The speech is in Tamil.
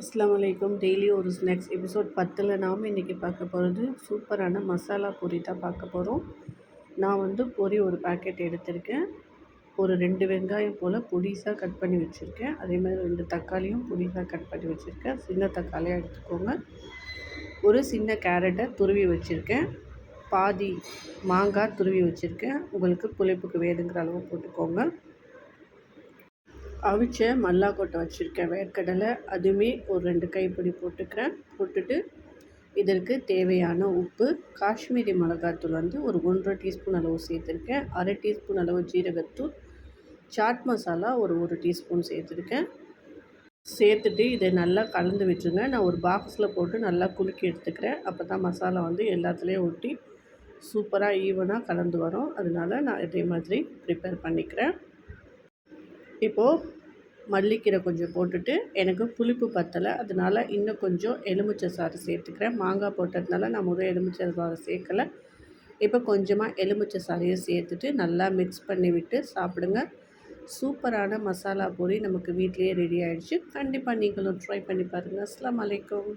அஸ்லாம் வலைக்கம் டெய்லி ஒரு ஸ்நாக்ஸ் எபிசோட் பத்தில் நாம் இன்றைக்கி பார்க்க போகிறது சூப்பரான மசாலா பொரி தான் பார்க்க போகிறோம் நான் வந்து பொரி ஒரு பாக்கெட் எடுத்திருக்கேன். ஒரு ரெண்டு வெங்காயம் போல் பொடிசாக கட் பண்ணி வச்சுருக்கேன். அதே மாதிரி ரெண்டு தக்காளியும் பொடிசாக கட் பண்ணி வச்சுருக்கேன். சின்ன தக்காளியாக எடுத்துக்கோங்க. ஒரு சின்ன கேரட்டை துருவி வச்சுருக்கேன். பாதி மாங்காய் துருவி வச்சுருக்கேன். உங்களுக்கு புளிப்புக்கு வேணுங்கிற அளவு போட்டுக்கோங்க. அவிச்ச மல்லாக்கொட்டை வச்சுருக்கேன் வேர்க்கடலை. அதுவுமே ஒரு ரெண்டு கைப்பிடி போட்டுக்கிறேன். போட்டுட்டு இதற்கு தேவையான உப்பு காஷ்மீரி மிளகாத்தூள் வந்து ஒரு ஒன்றரை டீஸ்பூன் அளவு சேர்த்துருக்கேன். அரை டீஸ்பூன் அளவு ஜீரகத்தூள் சாட் மசாலா ஒரு ஒரு டீஸ்பூன் சேர்த்துருக்கேன். சேர்த்துட்டு இதை நல்லா கலந்து விட்டுருங்க. நான் ஒரு பாக்ஸில் போட்டு நல்லா குலுக்கி எடுத்துக்கிறேன். அப்போ தான் மசாலா வந்து எல்லாத்துலேயும் ஒட்டி சூப்பராக ஈவனாக கலந்து வரும். அதனால நான் இதே மாதிரி ப்ரிப்பேர் பண்ணிக்கிறேன். இப்போது மல்லிக்கீரை கொஞ்சம் போட்டுட்டு எனக்கு புளிப்பு பத்தலை. அதனால் இன்னும் கொஞ்சம் எலுமிச்சை சாறு சேர்த்துக்கிறேன். மாங்காய் போட்டதுனால நான் முதல் எலுமிச்சை சாறு சேர்க்கலை. இப்போ கொஞ்சமாக எலுமிச்சை சாறையும் சேர்த்துட்டு நல்லா மிக்ஸ் பண்ணி விட்டு சாப்பிடுங்க. சூப்பரான மசாலா பூரி நமக்கு வீட்லேயே ரெடி ஆகிடுச்சு கண்டிப்பாக நீங்களும் ட்ரை பண்ணி பாருங்கள் அஸ்லாம் வலைக்கம்